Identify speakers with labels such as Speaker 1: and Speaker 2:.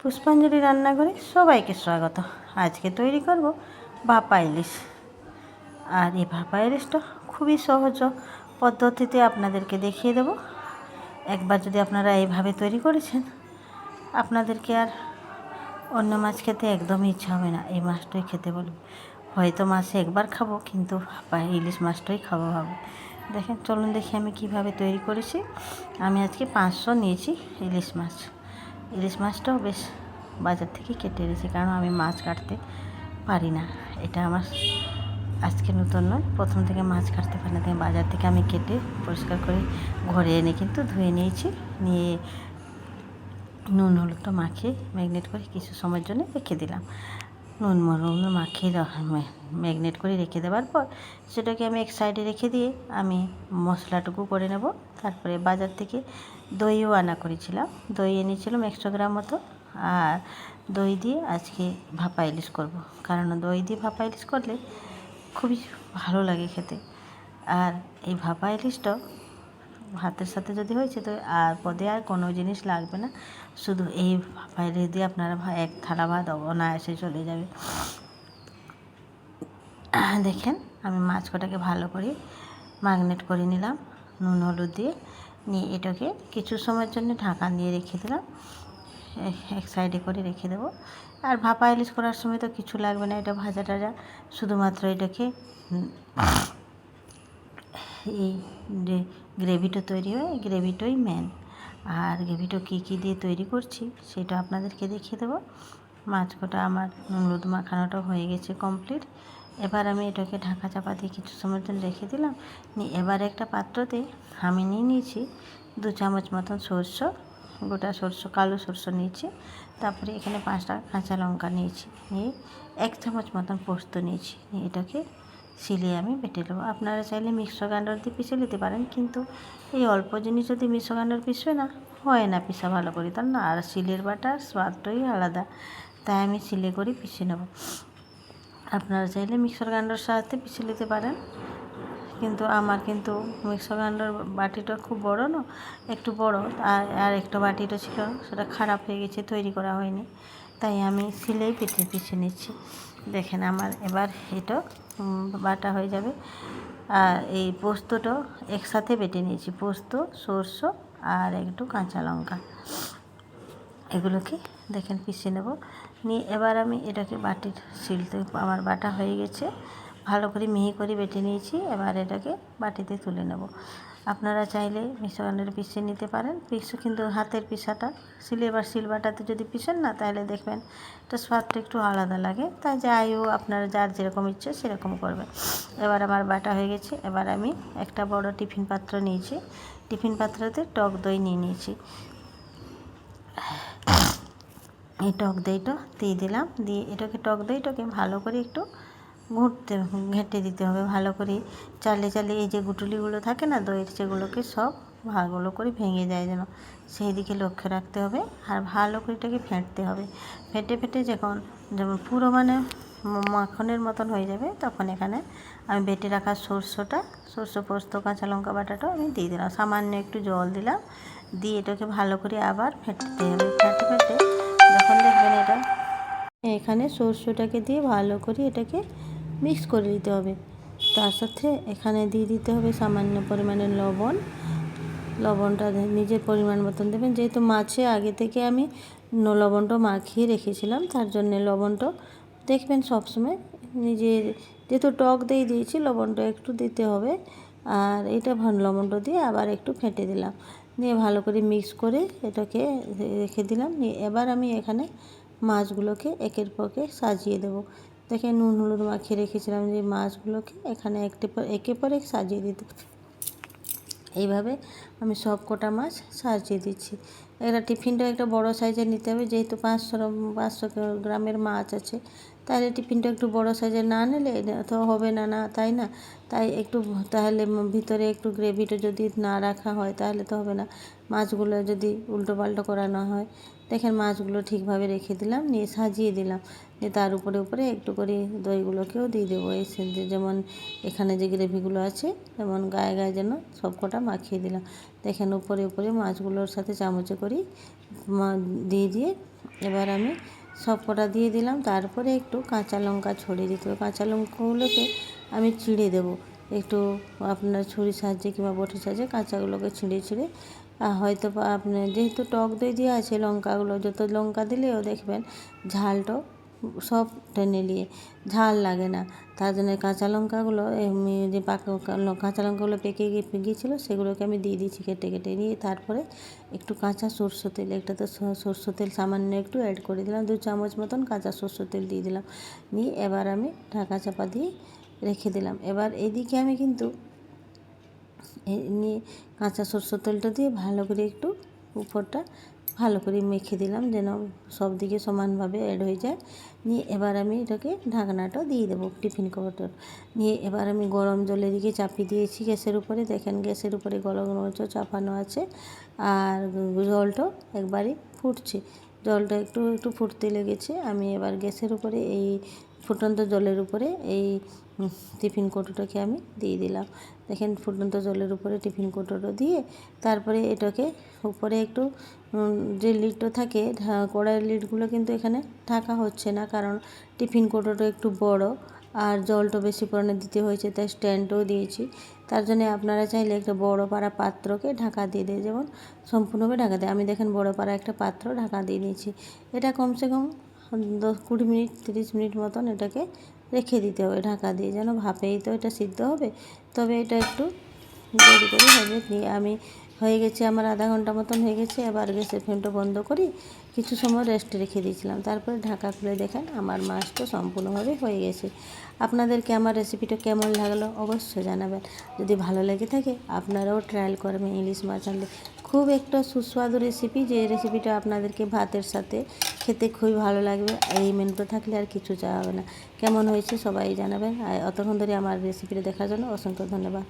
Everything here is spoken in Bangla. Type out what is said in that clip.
Speaker 1: পুষ্পাঞ্জলি রান্নাঘরে সবাইকে স্বাগত। আজকে তৈরি করব ভাপা ইলিশ। আর এই ভাপা ইলিশটা খুবই সহজ পদ্ধতিতে আপনাদেরকে দেখিয়ে দেব। একবার যদি আপনারা এইভাবে তৈরি করেছেন, আপনাদেরকে আর অন্য মাছ খেতে একদমই ইচ্ছা হবে না। এই মাছটাই খেতে বলবে হয়তো মাসে একবার খাব, কিন্তু ভাপা ইলিশ মাছটাই খাব ভাবে দেখেন, চলুন দেখি আমি কীভাবে তৈরি করেছি। আমি আজকে পাঁচশো নিয়েছি ইলিশ মাছ। ইলিশ মাছটাও বেশ বাজার থেকে কেটে এনেছি, কারণ আমি মাছ কাটতে পারি না। এটা আমার আজকে নতুন নয়, প্রথম থেকে মাছ কাটতে পারি না বাজার থেকে আমি কেটে পরিষ্কার করে ঘরে এনে কিন্তু ধুয়ে নিয়েছি। নিয়ে নুন হলুদটা মাখিয়ে ম্যাগনেট করে কিছু সময়ের জন্য রেখে দিলাম। নুন মরুন মাখিয়ে ম্যাগনেট করে রেখে দেওয়ার পর সেটাকে আমি এক সাইডে রেখে দিয়ে আমি মশলাটুকু করে নেব। তারপরে বাজার থেকে দইও আনা করেছিলাম। দই এনেছিলাম একশো গ্রাম মতো। আর দই দিয়ে আজকে ভাপা ইলিশ করব। কারণ দই দিয়ে ভাপা ইলিশ করলে খুবই ভালো লাগে খেতে। আর এই ভাপা ইলিশটাও ভাতের সাথে যদি হয়েছে তো আর পদে আর কোনো জিনিস লাগবে না। শুধু এই ইলিশ দিয়ে আপনারা এক থালা ভাত অনায়াসে চলে যাবে। দেখেন, আমি মাছ কটাকে ভালো করে ম্যাগনেট করে নিলাম, নুন, হলুদ দিয়ে। নিয়ে এটাকে কিছু সময়ের জন্য ঢাকা দিয়ে রেখে দিলাম। এক সাইডে করে রেখে দেবো। আর ভাপা ইলিশ করার সময় তো কিছু লাগবে না, এটা ভাজা টাজা। শুধুমাত্র এটাকে এই যে গ্রেভিটা তৈরি হয়, গ্রেভিটাই মেন আর গ্রেভিটা কী কী দিয়ে তৈরি করছি সেটা আপনাদেরকে দেখিয়ে দেবো। মাছ কটা আমার হলুদ মাখানোটা হয়ে গেছে কমপ্লিট এবার আমি এটাকে ঢাকা চাপা দিয়ে কিছু সময়ের জন্য রেখে দিলাম। এবার একটা পাত্রতে আমি নিয়ে নিয়েছি দু চামচ মতন সরষ, গোটা সরষ, কালো সরষ নিয়েছি। তারপরে এখানে পাঁচটা কাঁচা লঙ্কা নিয়েছি। নিয়ে এক চামচ মতন পোস্ত নিয়েছি। নিয়ে এটাকে শিলে আমি বেটে নেব। আপনারা চাইলে মিক্সর গ্রাইন্ডার দিয়ে পিষে নিতে পারেন, কিন্তু এই অল্প জিনিস যদি মিক্সর গ্রাইন্ডার পিষবে না, হয় না পিষা ভালো করে, তার না? আর শিলের বাটার স্বাদটাই আলাদা, তাই আমি শিলে করে পিষে নেব। আপনারা চাইলে মিক্সর গ্রাইন্ডার সাহায্যে পিষে নিতে পারেন, কিন্তু আমার কিন্তু মিক্সর গ্রাইন্ডার বাটিটা খুব বড় না, একটু বড়, আর আর একটা বাটিটা ছিল, সেটা খারাপ হয়ে গেছে, তৈরি করা হয়নি, তাই আমি সিলেই পিঠে পিছিয়ে নিচ্ছি। দেখেন আমার এবার এটা বাটা হয়ে যাবে। আর এই পোস্তটা একসাথে বেটে নিয়েছি, পোস্ত, সর্ষ আর একটু কাঁচা লঙ্কা। এগুলোকে দেখেন পিষে নেব। নিয়ে এবার আমি এটাকে বাটির শিলতে, আমার বাটা হয়ে গেছে। ভালো করে মিহি করে বেটে নিয়েছি, এবার এটাকে বাটিতে তুলে নেব। আপনারা চাইলে মিশ্রণের পিষে নিতে পারেন। পিসও কিন্তু হাতের পিসাটা শিলে বা শিল বাটাতে যদি পিষেন না, তাহলে দেখবেন এটা স্বাদটা একটু আলাদা লাগে। তাই যাই হোক, আপনারা যার যেরকম ইচ্ছে সেরকম করবেন। এবার আমার বাটা হয়ে গেছে। এবার আমি একটা বড় টিফিন পাত্র নিয়েছি। টিফিন পাত্রতে টক দই নিয়ে নিয়েছি। এই টক দইটা দিয়ে দিলাম। দিয়ে এটাকে, টক দইটাকে ভালো করে একটু ঘুরতে, ঘেঁটে দিতে হবে ভালো করে। চালে চালে এই যে গুটুলিগুলো থাকে না, দইয়ের সেগুলোকে সব ভালো করে ভেঙে যায় যেন। সেই দিকে লক্ষ্য রাখতে হবে আর ভালো করে এটাকে ফেটতে হবে। ফেটে ফেটে যখন যেমন পুরো মানে মাখনের মতন হয়ে যাবে, তখন এখানে আমি বেটে রাখা সরষেটা, সরষে পোস্ত, কাঁচা লঙ্কা বাটাটাও আমি দিয়ে দিলাম। সামান্য একটু জল দিলাম, দিয়ে এটাকে ভালো করে আবার ফেটতে হবে। ফেটে ফেটে যখন দেখবেন এটা, এখানে সরষেটাকে দিয়ে ভালো করে এটাকে মিক্স করে দিতে হবে। তার সাথে এখানে দিয়ে দিতে হবে সামান্য পরিমাণে লবণ। লবণটা নিজের পরিমাণ মতন দেবেন। যেহেতু মাছে আগে থেকে আমি লবণটা মাখিয়ে রেখেছিলাম, তার জন্য লবণটা দেখবেন সবসময় নিজের যেহেতু টক দিয়ে দিয়েছি, লবণটা একটু দিতে হবে। আর এটা লবণটা দিয়ে আবার একটু ফেটে দিলাম। দিয়ে ভালো করে মিক্স করে এটাকে রেখে দিলাম। নিয়ে এবার আমি এখানে মাছগুলোকে একের পর এক সাজিয়ে দেবো। দেখে নুন হলুদ মাখিয়ে রেখেছিলাম যে মাছগুলোকে এখানে একটি পর একে পর এক সাজিয়ে দিতে। এইভাবে আমি সব কটা মাছ সাজিয়ে দিচ্ছি। একটা টিফিনটা একটা বড় সাইজের নিতে হবে, যেহেতু পাঁচশো পাঁচশো গ্রামের মাছ আছে। তাহলে টিফিনটা একটু বড় সাইজের না নিলে তো হবে না না, তাই না? তাই একটু তাহলে ভিতরে একটু গ্রেভিটা যদি না রাখা হয় তাহলে তো হবে না। মাছগুলো যদি উল্টো পাল্টো করানো হয়, দেখেন মাছগুলো ঠিকভাবে রেখে দিলাম, নিয়ে সাজিয়ে দিলাম। দিয়ে তার উপরে উপরে একটু করে দইগুলোকেও দিয়ে দেবো। এই যেমন এখানে যে গ্রেভিগুলো আছে যেমন গায়ে গায়ে যেন সব কটা মাখিয়ে দিলাম। দেখেন উপরে উপরে মাছগুলোর সাথে চামচে করি দিয়ে দিয়ে এবার আমি সব কটা দিয়ে দিলাম। তারপরে একটু কাঁচা লঙ্কা ছড়িয়ে দিতে হবে। কাঁচা লঙ্কাগুলোকে আমি ছিঁড়ে দেবো। একটু আপনার ছুরি সাহায্যে কিংবা বটির সাহায্যে কাঁচাগুলোকে ছিঁড়ে ছিঁড়ে। হয়তো আপনার যেহেতু টক দই দিয়ে আছে লঙ্কাগুলো, যত লঙ্কা দিলেও দেখবেন ঝালটাও সব টেনে নিয়ে, ঝাল লাগে না। তার জন্য কাঁচা লঙ্কাগুলো, এমনি যে পাকা কাঁচা লঙ্কাগুলো পেকে গিয়ে গিয়েছিল, সেগুলোকে আমি দিয়ে দিয়েছি কেটে কেটে নিয়ে, তারপরে একটু কাঁচা সরষে তেল একটাতে সরষে তেল সামান্য একটু অ্যাড করে দিলাম, দু চামচ মতন কাঁচা সরষে তেল দিয়ে দিলাম। নিয়ে এবার আমি ঢাকা চাপা দিয়ে রেখে দিলাম। এবার এদিকে আমি কিন্তু নিয়ে কাঁচা সরষের তেলটা দিয়ে ভালো করে একটু উপরটা ভালো করে মেখে দিলাম যেন সব দিকে সমানভাবে অ্যাড হয়ে যায়। নিয়ে এবার আমি এটাকে ঢাকনাটা দিয়ে দেবো টিফিন কভারটার নিয়ে এবার আমি গরম জলে দিকে চাপিয়ে দিয়েছি গ্যাসের উপরে। দেখেন গ্যাসের উপরে গরম গরম চাপানো আছে। আর জলটাও একবারই ফুটছে। জলটা একটু একটু ফুটতে লেগেছে। আমি এবার গ্যাসের উপরে এই ফুটন্ত জলের উপরে এই টিফিন কৌটোটাকে আমি দিয়ে দিলাম। দেখেন, ফুটন্ত জলের উপরে টিফিন কৌটোটা দিয়ে তারপরে এটাকে উপরে একটু যে লিডটা থাকে কড়াইয়ের লিডগুলো কিন্তু এখানে ঢাকা হচ্ছে না, কারণ টিফিন কৌটোটা একটু বড়। আর জলটা বেশি পরিমাণে দিতে হয়েছে, তাই স্ট্যান্ডও দিয়েছি। তার জন্য আপনারা চাইলে একটা বড় পাড়া পাত্রকে ঢাকা দিয়ে দিয়ে। যেমন সম্পূর্ণভাবে ঢাকা দেয়। আমি দেখেন বড় পাড়া একটা পাত্র ঢাকা দিয়ে দিয়েছি এটা কমসে কম দশ কুড়ি মিনিট, তিরিশ মিনিট মতন এটাকে রেখে দিতে হবে ঢাকা দিয়ে। যেন ভাপেই তো এটা সিদ্ধ হবে। তবে এটা একটু দেরি করে হবে। আমি হয়ে গেছে, আমার আধা ঘণ্টা মতন হয়ে গেছে। এবার গ্যাসের ফ্লেমটা বন্ধ করি কিছু সময় রেস্ট রেখে দিয়েছিলাম। তারপরে ঢাকা খুলে দেখেন, আমার মাছটা সম্পূর্ণভাবে হয়ে গেছে। আপনাদেরকে আমার রেসিপিটা কেমন লাগল অবশ্যই জানাবেন। যদি ভালো লেগে থাকে, আপনারাও ট্রায়াল করবেন ইলিশ মাছ আনলে। খুব একটা সুস্বাদু রেসিপি যে রেসিপিটা আপনাদেরকে ভাতের সাথে খেতে খুবই ভালো লাগবে, এই মেনুটা থাকলে আর কিছু চাওয়া হবে না। কেমন হয়েছে সবাই জানাবেন। আর অতক্ষণ ধরে আমার রেসিপিটা দেখার জন্য অসংখ্য ধন্যবাদ।